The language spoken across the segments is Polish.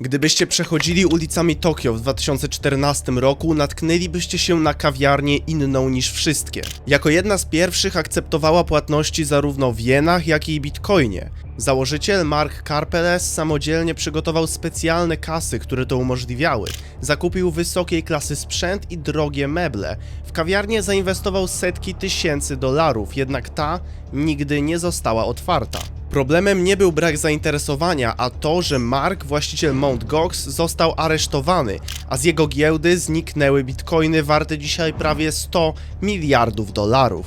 Gdybyście przechodzili ulicami Tokio w 2014 roku, natknęlibyście się na kawiarnię inną niż wszystkie. Jako jedna z pierwszych akceptowała płatności zarówno w jenach, jak i bitcoinie. Założyciel Mark Karpeles samodzielnie przygotował specjalne kasy, które to umożliwiały. Zakupił wysokiej klasy sprzęt i drogie meble. W kawiarnię zainwestował setki tysięcy dolarów, jednak ta nigdy nie została otwarta. Problemem nie był brak zainteresowania, a to, że Mark, właściciel Mt. Gox, został aresztowany, a z jego giełdy zniknęły bitcoiny warte dzisiaj prawie 100 miliardów dolarów.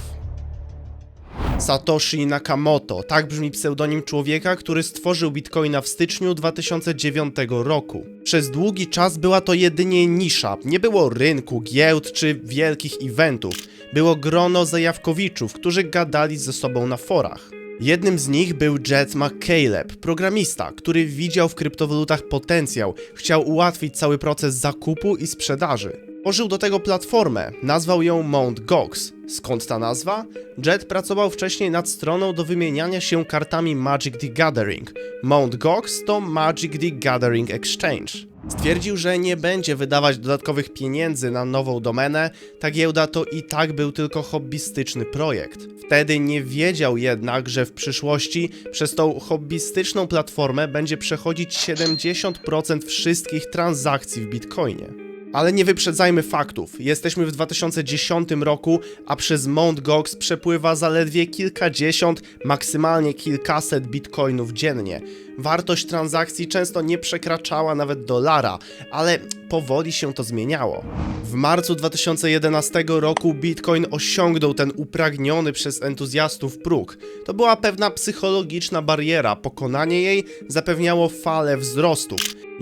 Satoshi Nakamoto, tak brzmi pseudonim człowieka, który stworzył Bitcoina w styczniu 2009 roku. Przez długi czas była to jedynie nisza, nie było rynku, giełd czy wielkich eventów. Było grono zajawkowiczów, którzy gadali ze sobą na forach. Jednym z nich był Jet McCaleb, programista, który widział w kryptowalutach potencjał, chciał ułatwić cały proces zakupu i sprzedaży. Tworzył do tego platformę, nazwał ją Mt. Gox. Skąd ta nazwa? Jet pracował wcześniej nad stroną do wymieniania się kartami Magic the Gathering. Mt. Gox to Magic the Gathering Exchange. Stwierdził, że nie będzie wydawać dodatkowych pieniędzy na nową domenę, ta giełda to i tak był tylko hobbystyczny projekt. Wtedy nie wiedział jednak, że w przyszłości przez tą hobbystyczną platformę będzie przechodzić 70% wszystkich transakcji w Bitcoinie. Ale nie wyprzedzajmy faktów. Jesteśmy w 2010 roku, a przez Mt. Gox przepływa zaledwie kilkadziesiąt, maksymalnie kilkaset bitcoinów dziennie. Wartość transakcji często nie przekraczała nawet dolara, ale powoli się to zmieniało. W marcu 2011 roku Bitcoin osiągnął ten upragniony przez entuzjastów próg. To była pewna psychologiczna bariera, pokonanie jej zapewniało falę wzrostu.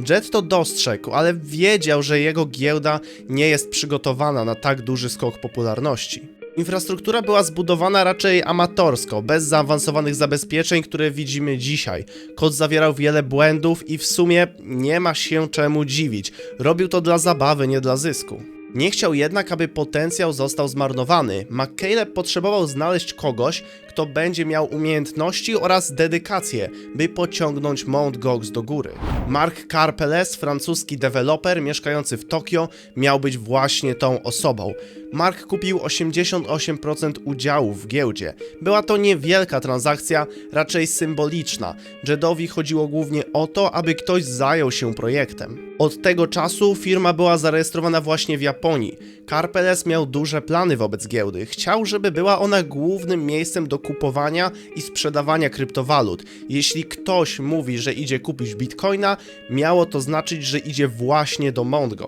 Jet to dostrzegł, ale wiedział, że jego giełda nie jest przygotowana na tak duży skok popularności. Infrastruktura była zbudowana raczej amatorsko, bez zaawansowanych zabezpieczeń, które widzimy dzisiaj. Kod zawierał wiele błędów i w sumie nie ma się czemu dziwić. Robił to dla zabawy, nie dla zysku. Nie chciał jednak, aby potencjał został zmarnowany. McCaleb potrzebował znaleźć kogoś, kto będzie miał umiejętności oraz dedykację, by pociągnąć Mt. Gox do góry. Mark Karpeles, francuski deweloper mieszkający w Tokio, miał być właśnie tą osobą. Mark kupił 88% udziałów w giełdzie. Była to niewielka transakcja, raczej symboliczna. Jedowi chodziło głównie o to, aby ktoś zajął się projektem. Od tego czasu firma była zarejestrowana właśnie w Japonii. Karpeles miał duże plany wobec giełdy. Chciał, żeby była ona głównym miejscem do kupowania i sprzedawania kryptowalut. Jeśli ktoś mówi, że idzie kupić bitcoina, miało to znaczyć, że idzie właśnie do Mt.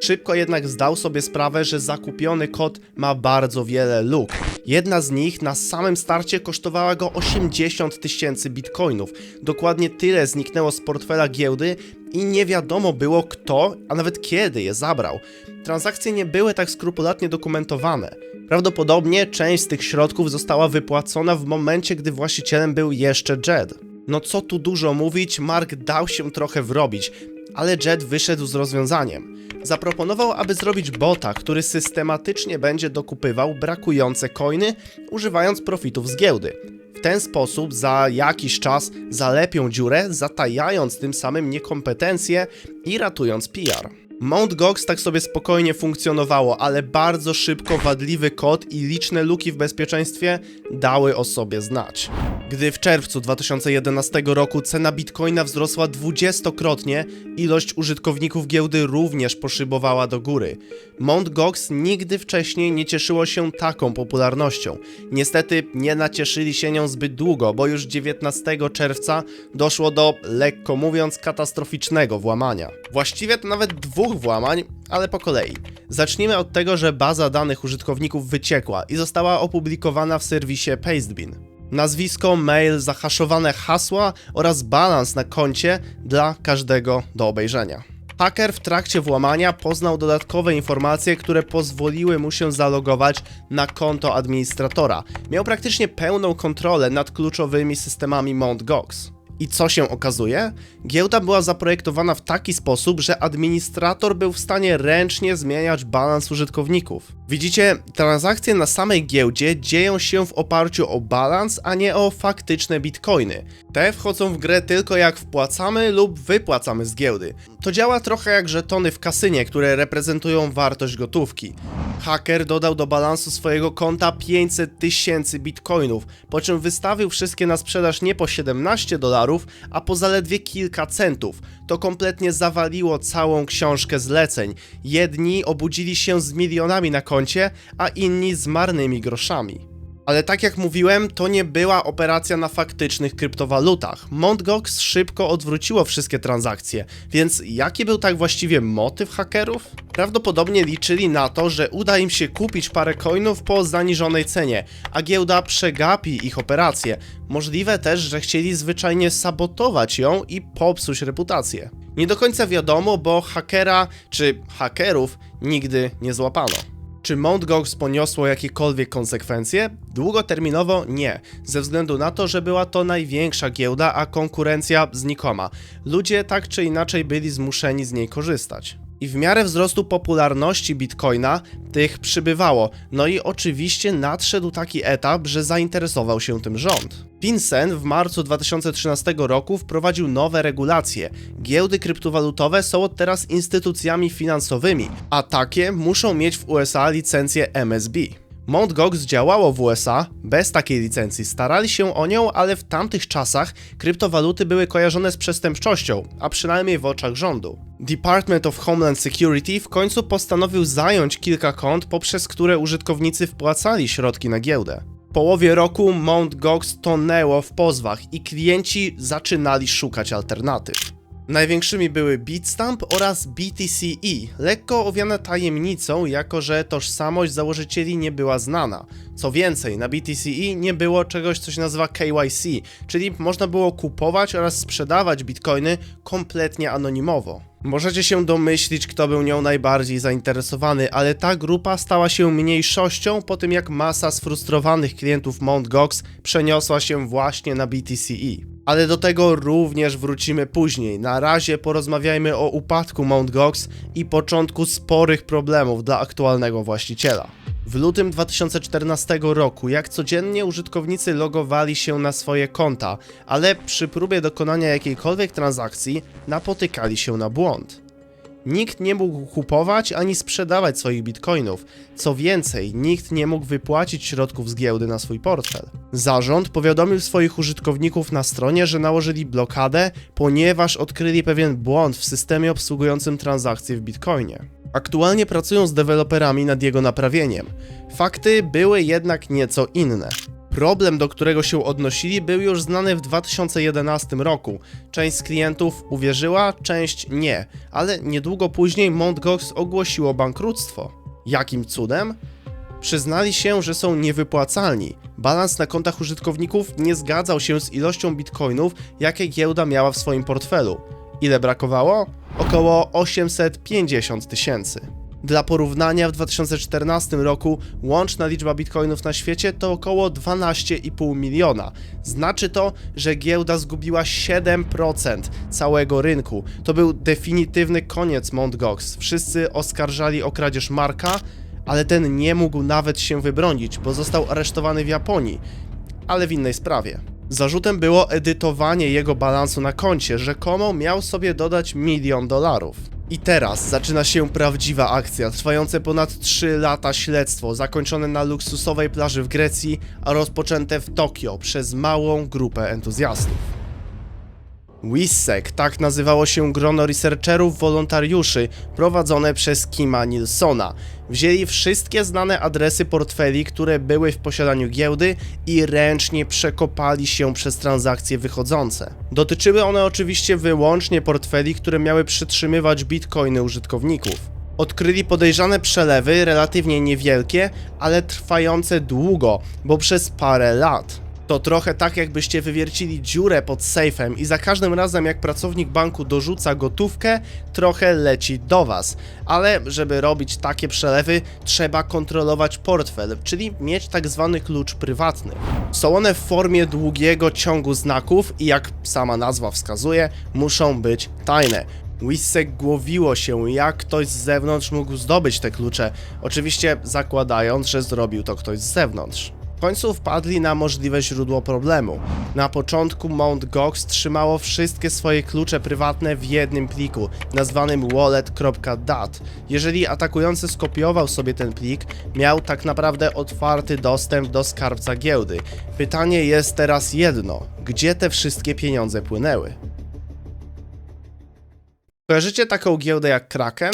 Szybko jednak zdał sobie sprawę, że zakupiony kod ma bardzo wiele luk. Jedna z nich na samym starcie kosztowała go 80 tysięcy bitcoinów. Dokładnie tyle zniknęło z portfela giełdy i nie wiadomo było kto, a nawet kiedy je zabrał. Transakcje nie były tak skrupulatnie dokumentowane. Prawdopodobnie część z tych środków została wypłacona w momencie, gdy właścicielem był jeszcze Jed. No co tu dużo mówić, Mark dał się trochę wrobić, ale Jet wyszedł z rozwiązaniem. Zaproponował, aby zrobić bota, który systematycznie będzie dokupywał brakujące coiny, używając profitów z giełdy. W ten sposób za jakiś czas zalepią dziurę, zatajając tym samym niekompetencje i ratując PR. Mt. Gox tak sobie spokojnie funkcjonowało, ale bardzo szybko wadliwy kod i liczne luki w bezpieczeństwie dały o sobie znać. Gdy w czerwcu 2011 roku cena bitcoina wzrosła dwudziestokrotnie, ilość użytkowników giełdy również poszybowała do góry. Mt. Gox nigdy wcześniej nie cieszyło się taką popularnością. Niestety nie nacieszyli się nią zbyt długo, bo już 19 czerwca doszło do, lekko mówiąc, katastroficznego włamania. Właściwie to nawet dwóch włamań, ale po kolei. Zacznijmy od tego, że baza danych użytkowników wyciekła i została opublikowana w serwisie Pastebin. Nazwisko, mail, zahaszowane hasła oraz balans na koncie dla każdego do obejrzenia. Haker w trakcie włamania poznał dodatkowe informacje, które pozwoliły mu się zalogować na konto administratora. Miał praktycznie pełną kontrolę nad kluczowymi systemami Mt. Gox. I co się okazuje? Giełda była zaprojektowana w taki sposób, że administrator był w stanie ręcznie zmieniać balans użytkowników. Widzicie, transakcje na samej giełdzie dzieją się w oparciu o balans, a nie o faktyczne bitcoiny. Te wchodzą w grę tylko jak wpłacamy lub wypłacamy z giełdy. To działa trochę jak żetony w kasynie, które reprezentują wartość gotówki. Haker dodał do balansu swojego konta 500 tysięcy bitcoinów, po czym wystawił wszystkie na sprzedaż nie po 17 dolarów, a po zaledwie kilka centów. To kompletnie zawaliło całą książkę zleceń. Jedni obudzili się z milionami na koncie, a inni z marnymi groszami. Ale tak jak mówiłem, to nie była operacja na faktycznych kryptowalutach. Mt. Gox szybko odwróciło wszystkie transakcje, więc jaki był tak właściwie motyw hakerów? Prawdopodobnie liczyli na to, że uda im się kupić parę coinów po zaniżonej cenie, a giełda przegapi ich operację. Możliwe też, że chcieli zwyczajnie sabotować ją i popsuć reputację. Nie do końca wiadomo, bo hakera czy hakerów nigdy nie złapano. Czy Mt. Gox poniosło jakiekolwiek konsekwencje? Długoterminowo nie, ze względu na to, że była to największa giełda, a konkurencja znikoma. Ludzie tak czy inaczej byli zmuszeni z niej korzystać. I w miarę wzrostu popularności Bitcoina tych przybywało. No i oczywiście nadszedł taki etap, że zainteresował się tym rząd. FinCEN w marcu 2013 roku wprowadził nowe regulacje. Giełdy kryptowalutowe są od teraz instytucjami finansowymi, a takie muszą mieć w USA licencję MSB. Mt. Gox działało w USA bez takiej licencji. Starali się o nią, ale w tamtych czasach kryptowaluty były kojarzone z przestępczością, a przynajmniej w oczach rządu. Department of Homeland Security w końcu postanowił zająć kilka kont, poprzez które użytkownicy wpłacali środki na giełdę. W połowie roku Mt. Gox tonęło w pozwach i klienci zaczynali szukać alternatyw. Największymi były Bitstamp oraz BTCE, lekko owiane tajemnicą, jako że tożsamość założycieli nie była znana. Co więcej, na BTCE nie było czegoś, co się nazywa KYC, czyli można było kupować oraz sprzedawać bitcoiny kompletnie anonimowo. Możecie się domyślić, kto był nią najbardziej zainteresowany, ale ta grupa stała się mniejszością po tym, jak masa sfrustrowanych klientów Mt. Gox przeniosła się właśnie na BTCE. Ale do tego również wrócimy później. Na razie porozmawiajmy o upadku Mt. Gox i początku sporych problemów dla aktualnego właściciela. W lutym 2014 roku, jak codziennie użytkownicy logowali się na swoje konta, ale przy próbie dokonania jakiejkolwiek transakcji napotykali się na błąd. Nikt nie mógł kupować ani sprzedawać swoich bitcoinów. Co więcej, nikt nie mógł wypłacić środków z giełdy na swój portfel. Zarząd powiadomił swoich użytkowników na stronie, że nałożyli blokadę, ponieważ odkryli pewien błąd w systemie obsługującym transakcje w bitcoinie. Aktualnie pracują z deweloperami nad jego naprawieniem. Fakty były jednak nieco inne. Problem, do którego się odnosili, był już znany w 2011 roku. Część z klientów uwierzyła, część nie, ale niedługo później Mt. Ogłosiło bankructwo. Jakim cudem? Przyznali się, że są niewypłacalni. Balans na kontach użytkowników nie zgadzał się z ilością bitcoinów, jakie giełda miała w swoim portfelu. Ile brakowało? Około 850 tysięcy. Dla porównania w 2014 roku łączna liczba bitcoinów na świecie to około 12,5 miliona. Znaczy to, że giełda zgubiła 7% całego rynku. To był definitywny koniec Mt. Gox. Wszyscy oskarżali o kradzież Marka, ale ten nie mógł nawet się wybronić, bo został aresztowany w Japonii, ale w innej sprawie. Zarzutem było edytowanie jego balansu na koncie, rzekomo miał sobie dodać milion dolarów. I teraz zaczyna się prawdziwa akcja, trwające ponad 3 lata śledztwo, zakończone na luksusowej plaży w Grecji, a rozpoczęte w Tokio przez małą grupę entuzjastów. WISSEC, tak nazywało się grono researcherów wolontariuszy prowadzone przez Kima Nilsona. Wzięli wszystkie znane adresy portfeli, które były w posiadaniu giełdy i ręcznie przekopali się przez transakcje wychodzące. Dotyczyły one oczywiście wyłącznie portfeli, które miały przytrzymywać bitcoiny użytkowników. Odkryli podejrzane przelewy, relatywnie niewielkie, ale trwające długo, bo przez parę lat. To trochę tak, jakbyście wywiercili dziurę pod sejfem i za każdym razem, jak pracownik banku dorzuca gotówkę, trochę leci do was. Ale żeby robić takie przelewy, trzeba kontrolować portfel, czyli mieć tak zwany klucz prywatny. Są one w formie długiego ciągu znaków i jak sama nazwa wskazuje, muszą być tajne. Wissek głowiło się, jak ktoś z zewnątrz mógł zdobyć te klucze, oczywiście zakładając, że zrobił to ktoś z zewnątrz. W końcu wpadli na możliwe źródło problemu. Na początku Mt. Gox trzymało wszystkie swoje klucze prywatne w jednym pliku, nazwanym wallet.dat. Jeżeli atakujący skopiował sobie ten plik, miał tak naprawdę otwarty dostęp do skarbca giełdy. Pytanie jest teraz jedno: gdzie te wszystkie pieniądze płynęły? Kojarzycie taką giełdę jak Kraken?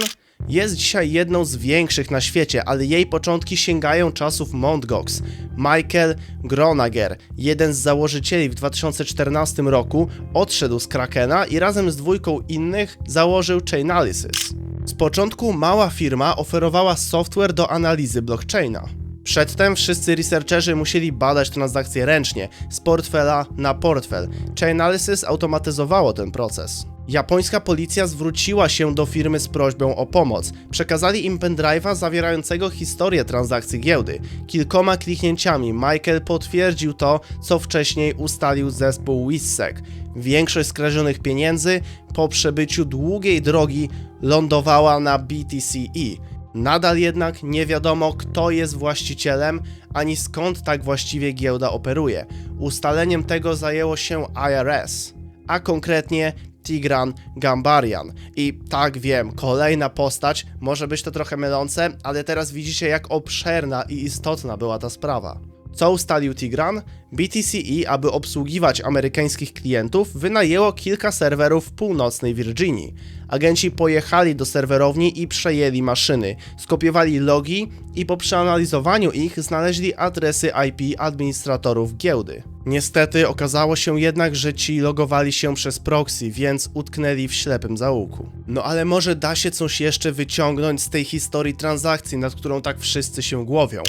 Jest dzisiaj jedną z większych na świecie, ale jej początki sięgają czasów Mt. Gox. Michael Gronager, jeden z założycieli w 2014 roku, odszedł z Krakena i razem z dwójką innych założył Chainalysis. Z początku mała firma oferowała software do analizy blockchaina. Przedtem wszyscy researcherzy musieli badać transakcje ręcznie, z portfela na portfel. Chainalysis automatyzowało ten proces. Japońska policja zwróciła się do firmy z prośbą o pomoc. Przekazali im pendrive'a zawierającego historię transakcji giełdy. Kilkoma kliknięciami Michael potwierdził to, co wcześniej ustalił zespół WISSEC. Większość skradzionych pieniędzy po przebyciu długiej drogi lądowała na BTCE. Nadal jednak nie wiadomo, kto jest właścicielem, ani skąd tak właściwie giełda operuje. Ustaleniem tego zajęło się IRS, a konkretnie Tigran Gambarian. I tak wiem, kolejna postać, może być to trochę mylące, ale teraz widzicie jak obszerna i istotna była ta sprawa. Co ustalił Tigran? BTCE, aby obsługiwać amerykańskich klientów, wynajęło kilka serwerów w północnej Virginii. Agenci pojechali do serwerowni i przejęli maszyny, skopiowali logi i po przeanalizowaniu ich znaleźli adresy IP administratorów giełdy. Niestety okazało się jednak, że ci logowali się przez proxy, więc utknęli w ślepym zaułku. No ale może da się coś jeszcze wyciągnąć z tej historii transakcji, nad którą tak wszyscy się głowią.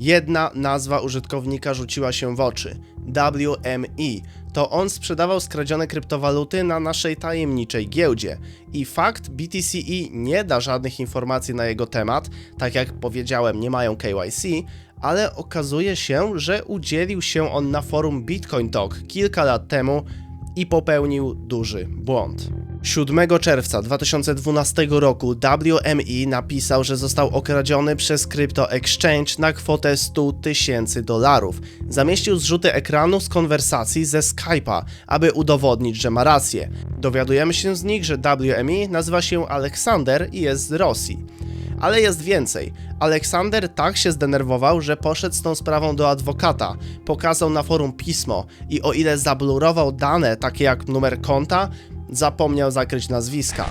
Jedna nazwa użytkownika rzuciła się w oczy. WME. To on sprzedawał skradzione kryptowaluty na naszej tajemniczej giełdzie. I fakt BTCE nie da żadnych informacji na jego temat, tak jak powiedziałem, nie mają KYC, ale okazuje się, że udzielił się on na forum Bitcoin Talk kilka lat temu i popełnił duży błąd. 7 czerwca 2012 roku WME napisał, że został okradziony przez Crypto Exchange na kwotę 100 tysięcy dolarów. Zamieścił zrzuty ekranu z konwersacji ze Skype'a, aby udowodnić, że ma rację. Dowiadujemy się z nich, że WME nazywa się Aleksander i jest z Rosji. Ale jest więcej. Aleksander tak się zdenerwował, że poszedł z tą sprawą do adwokata, pokazał na forum pismo i o ile zablurował dane takie jak numer konta, zapomniał zakryć nazwiska.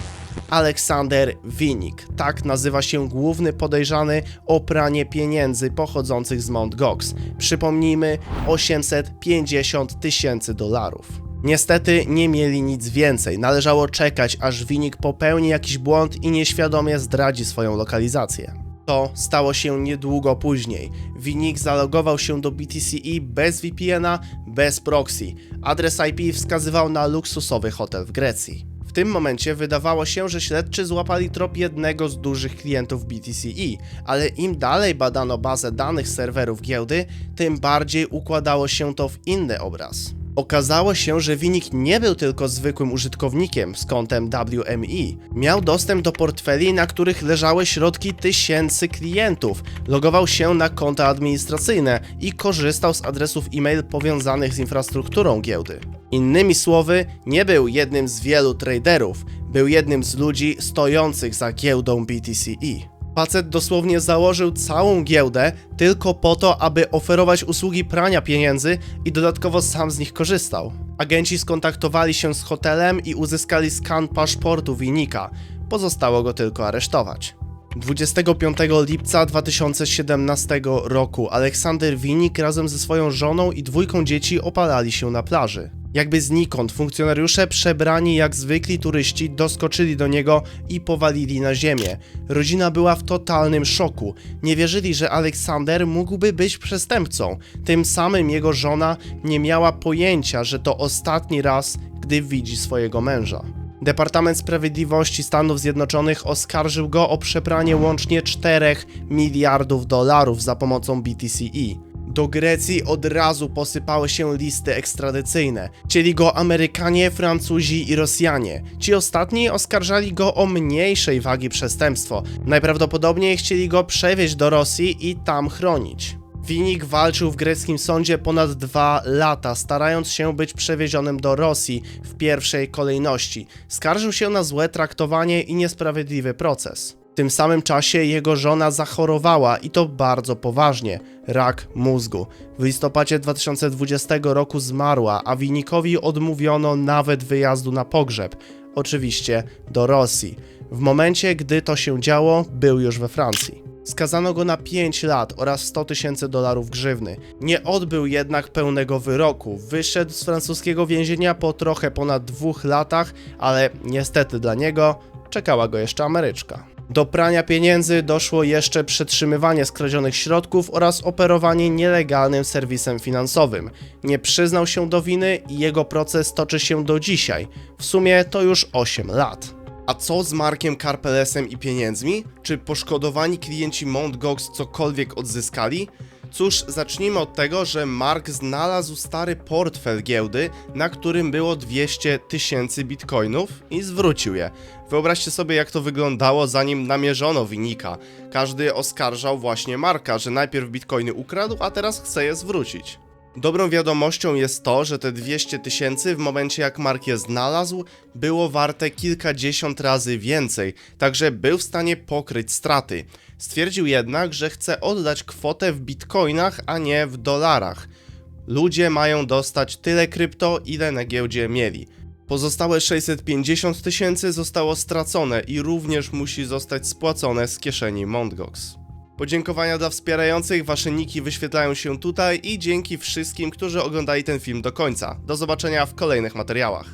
Aleksander Winik, tak nazywa się główny podejrzany o pranie pieniędzy pochodzących z Mt. Gox. Przypomnijmy, 850 tysięcy dolarów. Niestety nie mieli nic więcej, należało czekać, aż Winik popełni jakiś błąd i nieświadomie zdradzi swoją lokalizację. To stało się niedługo później. Winik zalogował się do BTCE bez VPN-a, bez proxy. Adres IP wskazywał na luksusowy hotel w Grecji. W tym momencie wydawało się, że śledczy złapali trop jednego z dużych klientów BTCE, ale im dalej badano bazę danych serwerów giełdy, tym bardziej układało się to w inny obraz. Okazało się, że Winik nie był tylko zwykłym użytkownikiem z kontem WME. Miał dostęp do portfeli, na których leżały środki tysięcy klientów. Logował się na konta administracyjne i korzystał z adresów e-mail powiązanych z infrastrukturą giełdy. Innymi słowy, nie był jednym z wielu traderów, był jednym z ludzi stojących za giełdą BTCE. Facet dosłownie założył całą giełdę tylko po to, aby oferować usługi prania pieniędzy i dodatkowo sam z nich korzystał. Agenci skontaktowali się z hotelem i uzyskali skan paszportu Winika. Pozostało go tylko aresztować. 25 lipca 2017 roku Aleksander Winik razem ze swoją żoną i dwójką dzieci opalali się na plaży. Jakby znikąd funkcjonariusze przebrani jak zwykli turyści doskoczyli do niego i powalili na ziemię. Rodzina była w totalnym szoku. Nie wierzyli, że Aleksander mógłby być przestępcą. Tym samym jego żona nie miała pojęcia, że to ostatni raz, gdy widzi swojego męża. Departament Sprawiedliwości Stanów Zjednoczonych oskarżył go o przepranie łącznie 4 miliardów dolarów za pomocą BTCE. Do Grecji od razu posypały się listy ekstradycyjne. Chcieli go Amerykanie, Francuzi i Rosjanie. Ci ostatni oskarżali go o mniejszej wagi przestępstwo. Najprawdopodobniej chcieli go przewieźć do Rosji i tam chronić. Winik walczył w greckim sądzie ponad dwa lata, starając się być przewiezionym do Rosji w pierwszej kolejności. Skarżył się na złe traktowanie i niesprawiedliwy proces. W tym samym czasie jego żona zachorowała i to bardzo poważnie rak mózgu. W listopadzie 2020 roku zmarła, a Winikowi odmówiono nawet wyjazdu na pogrzeb. Oczywiście do Rosji. W momencie, gdy to się działo, był już we Francji. Skazano go na 5 lat oraz 100 tysięcy dolarów grzywny. Nie odbył jednak pełnego wyroku. Wyszedł z francuskiego więzienia po trochę ponad dwóch latach, ale niestety dla niego czekała go jeszcze Ameryczka. Do prania pieniędzy doszło jeszcze przetrzymywanie skradzionych środków oraz operowanie nielegalnym serwisem finansowym. Nie przyznał się do winy i jego proces toczy się do dzisiaj. W sumie to już 8 lat. A co z Markiem Karpelesem i pieniędzmi? Czy poszkodowani klienci Mt. Gox cokolwiek odzyskali? Cóż, zacznijmy od tego, że Mark znalazł stary portfel giełdy, na którym było 200 tysięcy bitcoinów i zwrócił je. Wyobraźcie sobie, jak to wyglądało, zanim namierzono winika. Każdy oskarżał właśnie Marka, że najpierw bitcoiny ukradł, a teraz chce je zwrócić. Dobrą wiadomością jest to, że te 200 tysięcy w momencie jak Mark je znalazł, było warte kilkadziesiąt razy więcej, także był w stanie pokryć straty. Stwierdził jednak, że chce oddać kwotę w bitcoinach, a nie w dolarach. Ludzie mają dostać tyle krypto, ile na giełdzie mieli. Pozostałe 650 tysięcy zostało stracone i również musi zostać spłacone z kieszeni Mt. Podziękowania dla wspierających, wasze niki wyświetlają się tutaj i dzięki wszystkim, którzy oglądali ten film do końca. Do zobaczenia w kolejnych materiałach.